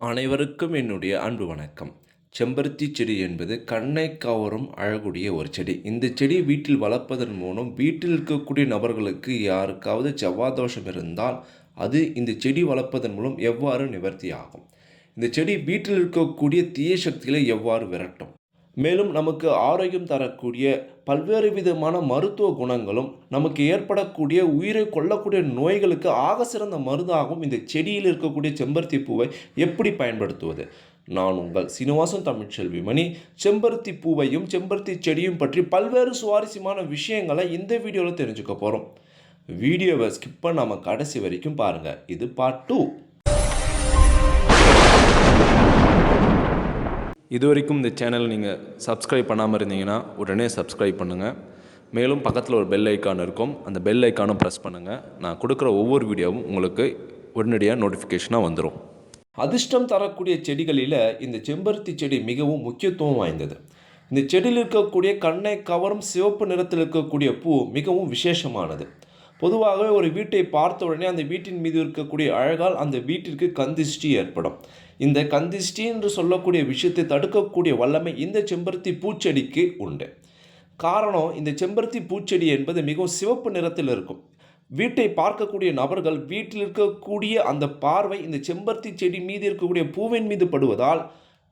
அனைவருக்கும் என்னுடைய அன்பு வணக்கம். செம்பருத்தி செடி என்பது கண்ணை கவரும் அழகுடைய ஒரு செடி. இந்த செடி வீட்டில் வளர்ப்பதன் மூலம் வீட்டில் இருக்கக்கூடிய நபர்களுக்கு யாருக்காவது செவ்வாதோஷம் இருந்தால் அது இந்த செடி வளர்ப்பதன் மூலம் எவ்வாறு நிவர்த்தி ஆகும் இந்த செடி வீட்டில் இருக்கக்கூடிய தீய சக்திகளை எவ்வாறு விரட்டும்? மேலும் நமக்கு ஆரோக்கியம் தரக்கூடிய பல்வேறு விதமான மருத்துவ குணங்களும் நமக்கு ஏற்படக்கூடிய உயிரை கொல்லக்கூடிய நோய்களுக்கு ஆக சிறந்த மருந்தாகவும் இந்த செடியில் இருக்கக்கூடிய செம்பருத்தி பூவை எப்படி பயன்படுத்துவது? நான் உங்கள் சீனிவாசன் தமிழ்ச்செல்வி மணி. செம்பருத்தி பூவையும் செம்பருத்தி செடியும் பற்றி பல்வேறு சுவாரஸ்யமான விஷயங்களை இந்த வீடியோவில் தெரிஞ்சுக்க போகிறோம் வீடியோவை ஸ்கிப் பண்ணாமல் கடைசி வரைக்கும் பாருங்கள் இது பார்ட் டூ இது வரைக்கும் இந்த சேனல் நீங்கள் சப்ஸ்கிரைப் பண்ணாமல் இருந்தீங்கன்னா உடனே சப்ஸ்கிரைப் பண்ணுங்கள் மேலும் பக்கத்தில் ஒரு பெல் ஐக்கான் இருக்கும். அந்த பெல் ஐக்கானும் ப்ரெஸ் பண்ணுங்கள் நான் கொடுக்குற ஒவ்வொரு வீடியோவும் உங்களுக்கு உடனடியாக நோட்டிஃபிகேஷனாக வந்துடும் அதிர்ஷ்டம் தரக்கூடிய செடிகளில் இந்த செம்பருத்தி செடி மிகவும் முக்கியத்துவம் வாய்ந்தது. இந்த செடியில் இருக்கக்கூடிய கண்ணை கவரும் சிவப்பு நிறத்தில் இருக்கக்கூடிய பூ மிகவும் விசேஷமானது. பொதுவாகவே ஒரு வீட்டை பார்த்த உடனே அந்த வீட்டின் மீது இருக்கக்கூடிய அழகால் அந்த வீட்டிற்கு கந்திஷ்டி ஏற்படும். இந்த கந்திஷ்டி என்று சொல்லக்கூடிய விஷயத்தை தடுக்கக்கூடிய வல்லமை இந்த செம்பருத்தி பூச்செடிக்கு உண்டு. காரணம் இந்த செம்பருத்தி பூச்செடி என்பது மிகவும் சிவப்பு நிறத்தில் இருக்கும். வீட்டை பார்க்கக்கூடிய நபர்கள் வீட்டில் இருக்கக்கூடிய அந்த பார்வை இந்த செம்பருத்தி செடி மீது இருக்கக்கூடிய பூவின் மீது படுவதால்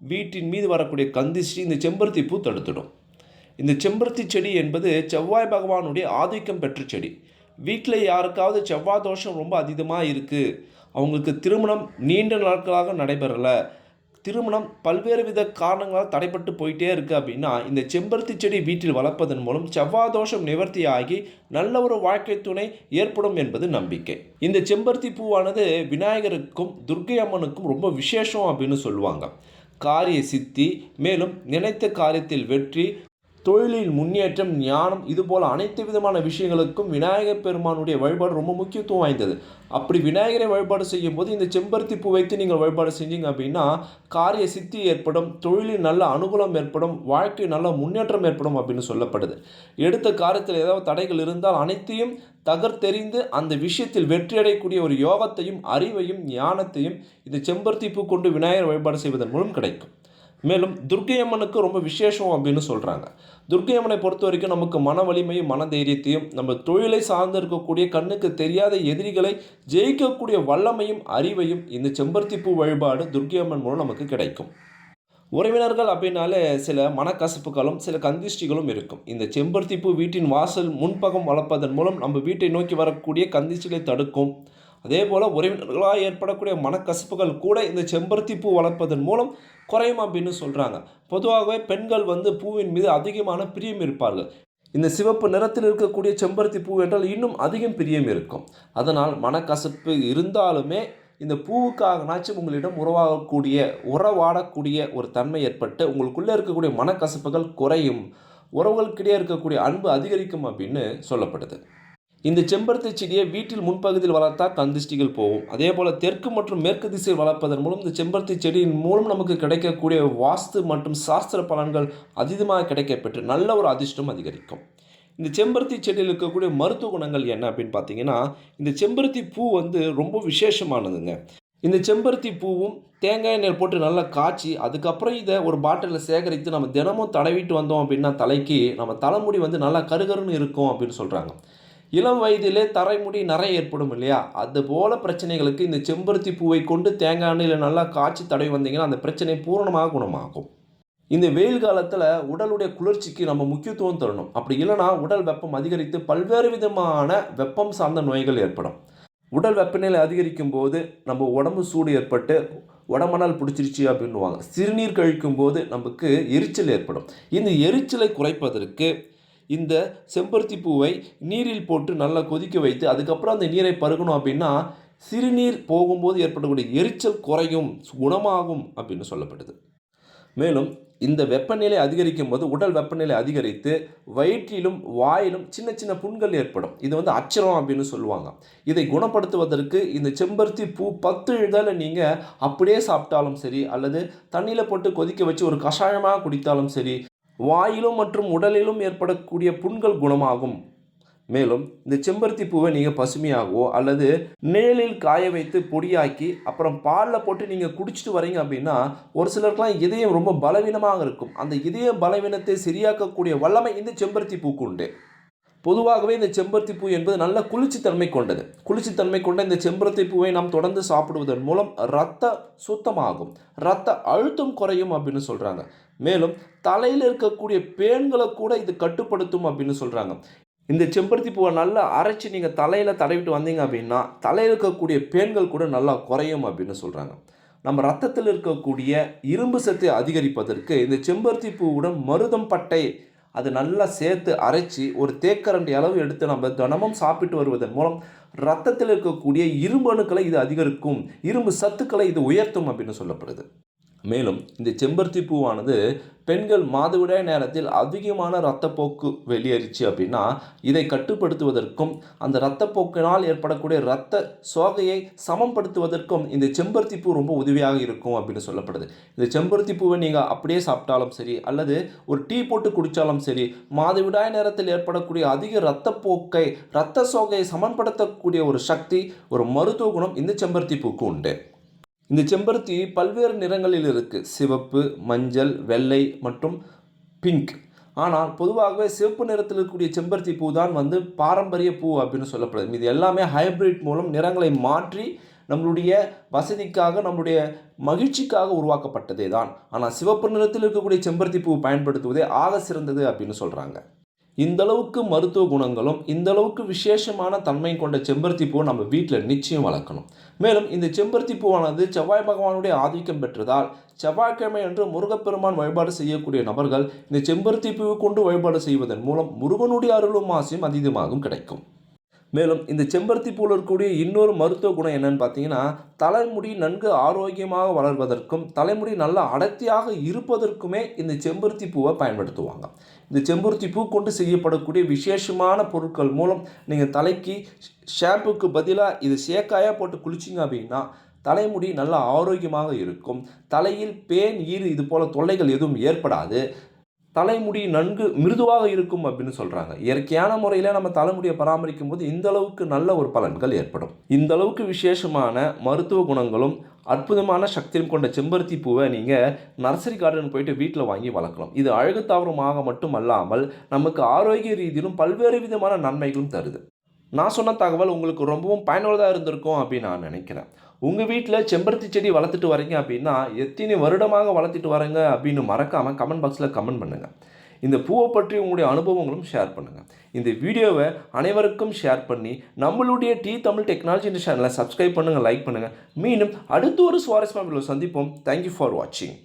வீட்டின் மீது வரக்கூடிய கந்திஷ்டி இந்த செம்பருத்தி பூ தடுத்துடும். இந்த செம்பருத்தி செடி என்பது செவ்வாய் பகவானுடைய ஆதிக்கம் பெற்ற செடி. வீட்டில் யாருக்காவது செவ்வாய் தோஷம் ரொம்ப அதிகமாக இருக்குது அவங்களுக்கு திருமணம் நீண்ட நாட்களாக நடைபெறலை. திருமணம் பல்வேறு வித காரணங்களால் தடைப்பட்டு போயிட்டே இருக்குது அப்படின்னா இந்த செம்பருத்தி செடி வீட்டில் வளர்ப்பதன் மூலம் செவ்வாய் தோஷம் நிவர்த்தியாகி நல்ல ஒரு வாழ்க்கை துணை ஏற்படும் என்பது நம்பிக்கை. இந்த செம்பருத்தி பூவானது விநாயகருக்கும் துர்க்கை அம்மனுக்கும் ரொம்ப விசேஷம் அப்படின்னு சொல்லுவாங்க. காரிய சித்தி மேலும் நினைத்த காரியத்தில் வெற்றி தொழிலில் முன்னேற்றம் ஞானம் இதுபோல் அனைத்து விதமான விஷயங்களுக்கும் விநாயகர் பெருமானுடைய வழிபாடு ரொம்ப முக்கியத்துவம் வாய்ந்தது. அப்படி விநாயகரை வழிபாடு செய்யும் போது இந்த செம்பருத்தி பூ வைத்து நீங்கள் வழிபாடு செஞ்சீங்க அப்படின்னா காரிய சித்தி ஏற்படும் தொழிலில் நல்ல அனுகூலம் ஏற்படும் வாழ்க்கை நல்ல முன்னேற்றம் ஏற்படும் அப்படின்னு சொல்லப்படுது. எடுத்த காரியத்தில் ஏதாவது தடைகள் இருந்தால் அனைத்தையும் தகர்த்தெறிந்து அந்த விஷயத்தில் வெற்றியடையக்கூடிய ஒரு யோகத்தையும் அறிவையும் ஞானத்தையும் இந்த செம்பருத்தி பூ கொண்டு விநாயகர் வழிபாடு செய்வதன் மூலம் கிடைக்கும். மேலும் துர்க்கை அம்மனுக்கு ரொம்ப விசேஷம் அப்படின்னு சொல்கிறாங்க துர்க்கை அம்மனை பொறுத்த வரைக்கும் நமக்கு மன வலிமையும் மன தைரியத்தையும் நம்ம தொழிலை சார்ந்து இருக்கக்கூடிய கண்ணுக்கு தெரியாத எதிரிகளை ஜெயிக்கக்கூடிய வல்லமையும் அறிவையும் இந்த செம்பருத்தி பூ வழிபாடு துர்க்கையம்மன் மூலம் நமக்கு கிடைக்கும். உறவினர்கள் அப்படின்னாலே சில மனக்கசப்புகளும் சில கந்திஷ்டிகளும் இருக்கும். இந்த செம்பருத்தி பூ வீட்டின் வாசல் முன்பகம் வளர்ப்பதன் மூலம் நம்ம வீட்டை நோக்கி வரக்கூடிய கந்திஷ்டிகளை தடுக்கும். அதே போல் உறவினர்களால் ஏற்படக்கூடிய மனக்கசப்புகள் கூட இந்த செம்பருத்தி பூ வளர்ப்பதன் மூலம் குறையும் அப்படின்னு சொல்கிறாங்க பொதுவாகவே பெண்கள் வந்து பூவின் மீது அதிகமான பிரியம் இருப்பார்கள். இந்த சிவப்பு நிறத்தில் இருக்கக்கூடிய செம்பருத்தி பூ என்றால் இன்னும் அதிகம் பிரியம் இருக்கும். அதனால் மனக்கசப்பு இருந்தாலுமே இந்த பூவுக்காகனாச்சும் உங்களிடம் உறவாகக்கூடிய உறவாடக்கூடிய ஒரு தன்மை ஏற்பட்டு உங்களுக்குள்ளே இருக்கக்கூடிய மனக்கசப்புகள் குறையும். உறவுகளுக்கிடையே இருக்கக்கூடிய அன்பு அதிகரிக்கும் அப்படின்னு சொல்லப்படுது. இந்த செம்பருத்தி செடியை வீட்டில் முன்பகுதியில் வளர்த்தா கந்திஷ்டிகள் போகும். அதே போல் தெற்கு மற்றும் மேற்கு திசையில் வளர்ப்பதன் மூலம் இந்த செம்பருத்தி செடியின் மூலம் நமக்கு கிடைக்கக்கூடிய வாஸ்து மற்றும் சாஸ்திர பலன்கள் அதிகமாக கிடைக்கப்பெற்று நல்ல ஒரு அதிர்ஷ்டம் அதிகரிக்கும். இந்த செம்பருத்தி செடியில் இருக்கக்கூடிய மருத்துவ குணங்கள் என்ன அப்படின்னு பார்த்தீங்கன்னா இந்த செம்பருத்தி பூ வந்து ரொம்ப விசேஷமானதுங்க. இந்த செம்பருத்தி பூவும் தேங்காய் எண்ணெய் போட்டு நல்லா காய்ச்சி அதுக்கப்புறம் இதை ஒரு பாட்டிலில் சேகரித்து நம்ம தினமும் தடவிட்டு வந்தோம் அப்படின்னா தலைக்கு நம்ம தலைமுடி வந்து நல்லா கருகருன்னு இருக்கும் அப்படின்னு சொல்கிறாங்க இளம் வயதிலே தரைமுடி நிறைய ஏற்படும் இல்லையா? அது போல பிரச்சனைகளுக்கு இந்த செம்பருத்தி பூவை கொண்டு தேங்காய் எண்ணெயில் நல்லா காய்ச்சி தடவி வந்தீங்கன்னா அந்த பிரச்சனை பூரணமாக குணமாகும். இந்த வெயில் காலத்தில் உடலுடைய குளிர்ச்சிக்கு நம்ம முக்கியத்துவம் தரணும். அப்படி இல்லைனா உடல் வெப்பம் அதிகரித்து பல்வேறு விதமான வெப்பம் சார்ந்த நோய்கள் ஏற்படும். உடல் வெப்பநிலை அதிகரிக்கும் போது நம்ம உடம்பு சூடு ஏற்பட்டு உடம்பனால் பிடிச்சிருச்சு அப்படின்னுவாங்க. சிறுநீர் கழிக்கும் போது நமக்கு எரிச்சல் ஏற்படும். இந்த எரிச்சலை குறைப்பதற்கு இந்த செம்பருத்தி பூவை நீரில் போட்டு நல்லா கொதிக்க வைத்து அதுக்கப்புறம் அந்த நீரை பருகணும் அப்படின்னா சிறுநீர் போகும்போது ஏற்படக்கூடிய எரிச்சல் குறையும் குணமாகும் அப்படின்னு சொல்லப்படுது மேலும் இந்த வெப்பநிலை அதிகரிக்கும் போது உடல் வெப்பநிலை அதிகரித்து வயிற்றிலும் வாயிலும் சின்ன சின்ன புண்கள் ஏற்படும். இது வந்து அச்சரம் அப்படின்னு சொல்லுவாங்க. இதை குணப்படுத்துவதற்கு இந்த செம்பருத்தி பூ பத்து இதழை நீங்கள் அப்படியே சாப்பிட்டாலும் சரி அல்லது தண்ணியில் போட்டு கொதிக்க வச்சு ஒரு கஷாயமாக குடித்தாலும் சரி வாயிலும் மற்றும் உடலிலும் ஏற்படக்கூடிய புண்கள் குணமாகும். மேலும் இந்த செம்பருத்தி பூவை நீங்கள் பசுமையாகவோ அல்லது நிழலில் காய வைத்து பொடியாக்கி அப்புறம் பாலில் போட்டு நீங்கள் குடிச்சிட்டு வரீங்க அப்படின்னா ஒரு சிலருக்குலாம் இதயம் ரொம்ப பலவீனமாக இருக்கும். அந்த இதய பலவீனத்தை சரியாக்கக்கூடிய வல்லமை இந்த செம்பருத்தி பூக்கு உண்டு. பொதுவாகவே இந்த செம்பருத்தி பூ என்பது நல்ல குளிர்ச்சித்தன்மை கொண்டது. குளிர்ச்சித்தன்மை கொண்ட இந்த செம்பருத்தி பூவை நாம் தொடர்ந்து சாப்பிடுவதன் மூலம் ரத்த சுத்தமாகும். ரத்த அழுத்தம் குறையும் அப்படின்னு சொல்கிறாங்க மேலும் தலையில் இருக்கக்கூடிய பேன்களை கூட இது கட்டுப்படுத்தும் அப்படின்னு சொல்கிறாங்க இந்த செம்பருத்தி பூவை நல்லா அரைச்சி நீங்கள் தலையில் தடவிட்டு வந்தீங்க அப்படின்னா தலையில் இருக்கக்கூடிய பேன்கள் கூட நல்லா குறையும் அப்படின்னு சொல்கிறாங்க நம்ம ரத்தத்தில் இருக்கக்கூடிய இரும்பு சத்தை அதிகரிப்பதற்கு இந்த செம்பருத்தி பூவுடன் மருதம் பட்டை அது நல்லா சேர்த்து அரைச்சி ஒரு தேக்கரண்டி அளவு எடுத்து நம்ம தினமும் சாப்பிட்டு வருவதன் மூலம் ரத்தத்தில் இருக்கக்கூடிய இரும்பு அணுக்களை இது அதிகரிக்கும் இரும்பு சத்துக்களை இது உயர்த்தும் அப்படின்னு சொல்லப்படுது. மேலும் இந்த செம்பருத்தி பூவானது பெண்கள் மாதவிடாய் நேரத்தில் அதிகமான இரத்தப்போக்கு வெளியேறிச்சு அப்படின்னா இதை கட்டுப்படுத்துவதற்கும் அந்த இரத்தப்போக்கினால் ஏற்படக்கூடிய இரத்த சோகையை சமப்படுத்துவதற்கும் இந்த செம்பருத்தி பூ ரொம்ப உதவியாக இருக்கும் அப்படின்னு சொல்லப்படுது. இந்த செம்பருத்தி பூவை நீங்கள் அப்படியே சாப்பிட்டாலும் சரி அல்லது ஒரு டீ போட்டு குடித்தாலும் சரி மாதவிடாய் நேரத்தில் ஏற்படக்கூடிய அதிக இரத்தப்போக்கை இரத்த சோகையை சமன்படுத்தக்கூடிய ஒரு சக்தி ஒரு மருத்துவ குணம் இந்த செம்பருத்தி பூக்கு உண்டு. இந்த செம்பருத்தி பல்வேறு நிறங்களில் இருக்குது சிவப்பு மஞ்சள் வெள்ளை மற்றும் பிங்க். ஆனால் பொதுவாகவே சிவப்பு நிறத்தில் இருக்கக்கூடிய செம்பருத்தி பூ தான் வந்து பாரம்பரிய பூ அப்படின்னு சொல்லப்படுது. இது எல்லாமே ஹைபிரிட் மூலம் நிறங்களை மாற்றி நம்மளுடைய வசதிக்காக நம்மளுடைய மகிழ்ச்சிக்காக உருவாக்கப்பட்டதே தான். ஆனால் சிவப்பு நிறத்தில் இருக்கக்கூடிய செம்பருத்தி பூ பயன்படுத்துவதே ஆக சிறந்தது அப்படின்னு சொல்கிறாங்க இந்த அளவுக்கு மருத்துவ குணங்களும் இந்த அளவுக்கு விசேஷமான தன்மை கொண்ட செம்பருத்தி பூவை நம்ம வீட்டில் நிச்சயம் வளர்க்கணும். மேலும் இந்த செம்பருத்தி பூவானது செவ்வாய் பகவானுடைய ஆதிக்கம் பெற்றதால் செவ்வாய்க்கிழமை அன்று முருகப்பெருமான் வழிபாடு செய்யக்கூடிய நபர்கள் இந்த செம்பருத்தி பூவை கொண்டு வழிபாடு செய்வதன் மூலம் முருகனுடைய அருளும் ஆசையும் அதீதமாகவும் கிடைக்கும். மேலும் இந்த செம்பருத்தி பூவில் இருக்கக்கூடிய இன்னொரு மருத்துவ குணம் என்னன்னு பார்த்தீங்கன்னா தலைமுடி நன்கு ஆரோக்கியமாக வளர்வதற்கும் தலைமுடி நல்ல அடர்த்தியாக இருப்பதற்குமே இந்த செம்பருத்தி பூவை பயன்படுத்துவாங்க. இந்த செம்பருத்தி பூ கொண்டு செய்யப்படக்கூடிய விசேஷமான பொருட்கள் மூலம் நீங்கள் தலைக்கு ஷாம்புக்கு பதிலாக இது சேக்காயாக போட்டு குளிச்சிங்க அப்படின்னா தலைமுடி நல்ல ஆரோக்கியமாக இருக்கும். தலையில் பேன் ஈறு இது போல் தொல்லைகள் எதுவும் ஏற்படாது. தலைமுடி நன்கு மிருதுவாக இருக்கும் அப்படின்னு சொல்கிறாங்க இயற்கையான முறையில் நம்ம தலைமுடியை பராமரிக்கும் போது இந்த அளவுக்கு நல்ல ஒரு பலன்கள் ஏற்படும். இந்த அளவுக்கு விசேஷமான மருத்துவ குணங்களும் அற்புதமான சக்தியும் கொண்ட செம்பருத்தி பூவை நீங்கள் நர்சரி கார்டன் போயிட்டு வீட்டில் வாங்கி வளர்க்கலாம். இது அழகு தாவரமாக மட்டுமல்லாமல் நமக்கு ஆரோக்கிய ரீதியிலும் பல்வேறு விதமான நன்மைகளும் தருது. நான் சொன்ன தகவல் உங்களுக்கு ரொம்பவும் பயனுள்ளதாக இருந்திருக்கும் அப்படின்னு நான் நினைக்கிறேன். உங்கள் வீட்டில் செம்பருத்தி செடி வளர்த்துட்டு வரீங்க அப்படின்னா எத்தனை வருடமாக வளர்த்துட்டு வரீங்க அப்படின்னு மறக்காமல் கமெண்ட் பாக்ஸில் கமெண்ட் பண்ணுங்கள் இந்த பூவை பற்றி உங்களுடைய அனுபவங்களும் ஷேர் பண்ணுங்கள் இந்த வீடியோவை அனைவருக்கும் ஷேர் பண்ணி நம்மளுடைய டி தமிழ் டெக்னாலஜி சேனலை சப்ஸ்கிரைப் பண்ணுங்கள் லைக் பண்ணுங்கள் மீண்டும் அடுத்த ஒரு சுவாரஸ்யமான சந்திப்போம். தேங்க்யூ ஃபார் வாட்சிங்